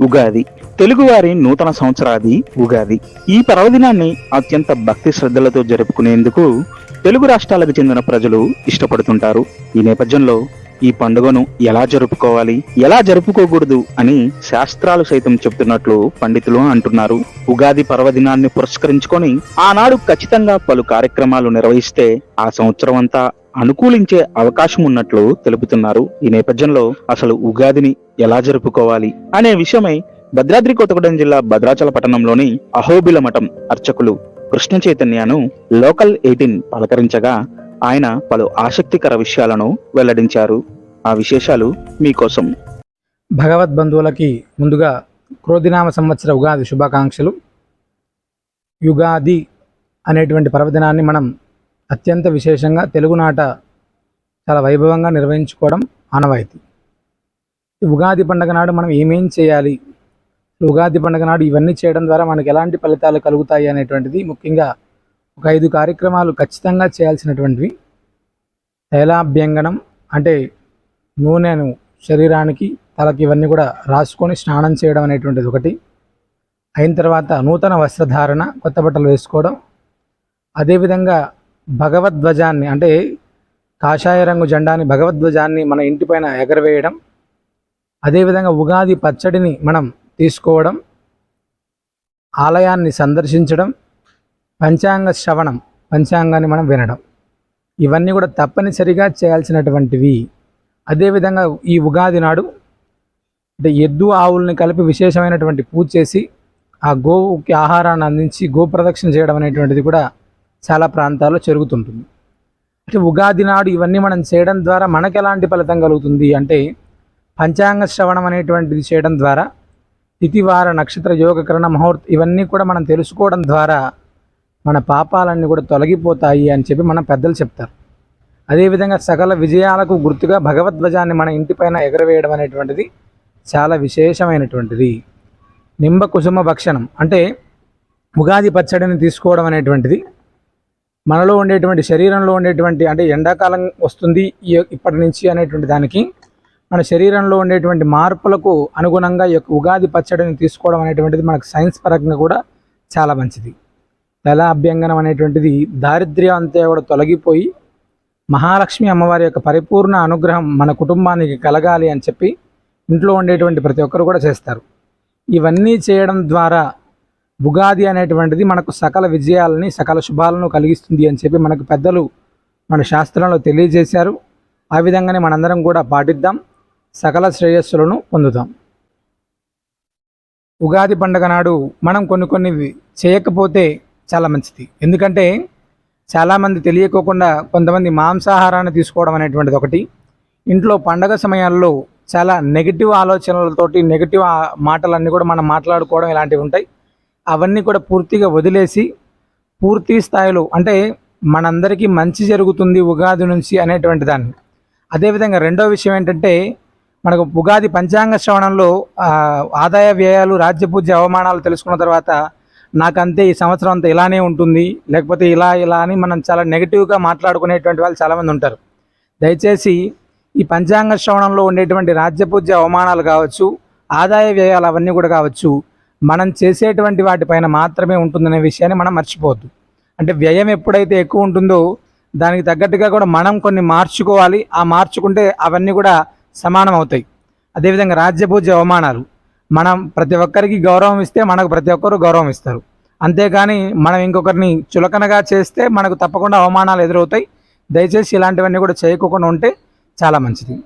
ఉగాది. తెలుగువారి నూతన సంవత్సరాది ఉగాది. ఈ పర్వదినాన్ని అత్యంత భక్తి శ్రద్ధలతో జరుపుకునేందుకు తెలుగు రాష్ట్రాలకు చెందిన ప్రజలు ఇష్టపడుతుంటారు. ఈ నేపథ్యంలో ఈ పండుగను ఎలా జరుపుకోవాలి ఎలా జరుపుకోకూడదు అని శాస్త్రాలు సైతం చెప్తున్నట్లు పండితులు అంటున్నారు. ఉగాది పర్వదినాన్ని పురస్కరించుకొని ఆనాడు ఖచ్చితంగా పలు కార్యక్రమాలు నిర్వహిస్తే ఆ సంవత్సరం అంతా అనుకూలించే అవకాశం ఉన్నట్లు తెలుపుతున్నారు. ఈ నేపథ్యంలో అసలు ఉగాదిని ఎలా జరుపుకోవాలి అనే విషయమై భద్రాద్రి కొత్తగూడెం జిల్లా భద్రాచల పట్టణంలోని అహోబిల మఠం అర్చకులు కృష్ణ చైతన్యను లోకల్ ఎయిటీన్ పలకరించగా ఆయన పలు ఆసక్తికర విషయాలను వెల్లడించారు. ఆ విశేషాలు మీకోసం. భగవద్బంధువులకి ముందుగా క్రోధినామ సంవత్సర ఉగాది శుభాకాంక్షలు. యుగాది అనేటువంటి పర్వదినాన్ని మనం అత్యంత విశేషంగా తెలుగునాట చాలా వైభవంగా నిర్వహించుకోవడం ఆనవాయితీ. ఉగాది పండుగ నాడు మనం ఏమేం చేయాలి? ఉగాది పండుగ నాడు ఇవన్నీ చేయడం ద్వారా మనకు ఎలాంటి ఫలితాలు కలుగుతాయి అనేటువంటిది ముఖ్యంగా ఒక ఐదు కార్యక్రమాలు ఖచ్చితంగా చేయాల్సినటువంటివి. తైలాభ్యంగనం అంటే నూనెను శరీరానికి తలకి ఇవన్నీ కూడా రాసుకొని స్నానం చేయడం అనేటువంటిది ఒకటి. అయిన తర్వాత నూతన వస్త్రధారణ కొత్త బట్టలు వేసుకోవడం. అదేవిధంగా భగవద్ధ్వజాన్ని అంటే కాషాయ రంగు జెండాని భగవద్ధ్వజాన్ని మన ఇంటిపైన ఎగరవేయడం అదేవిధంగా ఉగాది పచ్చడిని మనం తీసుకోవడం ఆలయాన్ని సందర్శించడం పంచాంగ శ్రవణం పంచాంగాన్ని మనం వినడం. ఇవన్నీ కూడా తప్పనిసరిగా చేయాల్సినటువంటివి. అదేవిధంగా ఈ ఉగాది నాడు అంటే ఎద్దు ఆవుల్ని కలిపి విశేషమైనటువంటి పూజ చేసి ఆ గోవుకి ఆహారాన్ని అందించి గోప్రదక్షిణ చేయడం అనేటువంటిది కూడా చాలా ప్రాంతాల్లో జరుగుతుంటుంది. అంటే ఉగాది నాడు ఇవన్నీ మనం చేయడం ద్వారా మనకు ఎలాంటి ఫలితం కలుగుతుంది అంటే పంచాంగ శ్రవణం అనేటువంటిది చేయడం ద్వారా తిథివార నక్షత్ర యోగకరణ ముహూర్త ఇవన్నీ కూడా మనం తెలుసుకోవడం ద్వారా మన పాపాలన్నీ కూడా తొలగిపోతాయి అని చెప్పి మన పెద్దలు చెప్తారు. అదేవిధంగా సకల విజయాలకు గుర్తుగా భగవద్ధ్వజాన్ని మన ఇంటిపైన ఎగరవేయడం అనేటువంటిది చాలా విశేషమైనటువంటిది. నింబ కుసుమ భక్షణం అంటే ఉగాది పచ్చడిని తీసుకోవడం అనేటువంటిది మనలో ఉండేటువంటి శరీరంలో ఉండేటువంటి అంటే ఎండాకాలం వస్తుంది ఇప్పటి నుంచి అనేటువంటి దానికి మన శరీరంలో ఉండేటువంటి మార్పులకు అనుగుణంగా ఈ యొక్క ఉగాది పచ్చడిని తీసుకోవడం అనేటువంటిది మనకు సైన్స్ పరంగా కూడా చాలా మంచిది. దళ అభ్యంగనం అనేటువంటిది దారిద్ర్యం అంతా కూడా తొలగిపోయి మహాలక్ష్మి అమ్మవారి యొక్క పరిపూర్ణ అనుగ్రహం మన కుటుంబానికి కలగాలి అని చెప్పి ఇంట్లో ఉండేటువంటి ప్రతి ఒక్కరు కూడా చేస్తారు. ఇవన్నీ చేయడం ద్వారా ఉగాది అనేటువంటిది మనకు సకల విజయాలని సకల శుభాలను కలిగిస్తుంది అని చెప్పి మనకు పెద్దలు మన శాస్త్రంలో తెలియజేశారు. ఆ విధంగానే మనందరం కూడా పాటిద్దాం. సకల శ్రేయస్సులను పొందుతాం. ఉగాది పండుగ నాడు మనం కొన్ని కొన్ని చేయకపోతే చాలా మంచిది. ఎందుకంటే చాలామంది తెలియకోకుండా కొంతమంది మాంసాహారాన్ని తీసుకోవడం అనేటువంటిది ఒకటి. ఇంట్లో పండగ సమయాల్లో చాలా నెగిటివ్ ఆలోచనలతోటి నెగిటివ్ మాటలన్నీ కూడా మనం మాట్లాడుకోవడం ఇలాంటివి ఉంటాయి. అవన్నీ కూడా పూర్తిగా వదిలేసి పూర్తి స్థాయిలో అంటే మనందరికీ మంచి జరుగుతుంది ఉగాది నుంచి అనేటువంటి దాన్ని. అదేవిధంగా రెండో విషయం ఏంటంటే మనకు ఉగాది పంచాంగ శ్రవణంలో ఆదాయ వ్యయాలు రాజ్యపూజ్య అవమానాలు తెలుసుకున్న తర్వాత నాకంతే ఈ సంవత్సరం అంతా ఇలానే ఉంటుంది. లేకపోతే ఇలా ఇలా అని మనం చాలా నెగిటివ్గా మాట్లాడుకునేటువంటి వాళ్ళు చాలామంది ఉంటారు. దయచేసి ఈ పంచాంగ శ్రవణంలో ఉండేటువంటి రాజ్యపూజ్య అవమానాలు కావచ్చు ఆదాయ వ్యయాలు అవన్నీ కూడా కావచ్చు మనం చేసేటువంటి వాటిపైన మాత్రమే ఉంటుందనే విషయాన్ని మనం మర్చిపోవద్దు. అంటే వ్యయం ఎప్పుడైతే ఎక్కువ ఉంటుందో దానికి తగ్గట్టుగా కూడా మనం కొన్ని మార్చుకోవాలి. ఆ మార్చుకుంటే అవన్నీ కూడా సమానం అవుతాయి. అదేవిధంగా రాజ్యపూజ అవమానాలు. మనం ప్రతి ఒక్కరికి గౌరవం ఇస్తే మనకు ప్రతి ఒక్కరు గౌరవం ఇస్తారు. అంతేకాని మనం ఇంకొకరిని చులకనగా చేస్తే మనకు తప్పకుండా అవమానాలు ఎదురవుతాయి. దయచేసి ఇలాంటివన్నీ కూడా చేయకోకుండా ఉంటే చాలా మంచిది.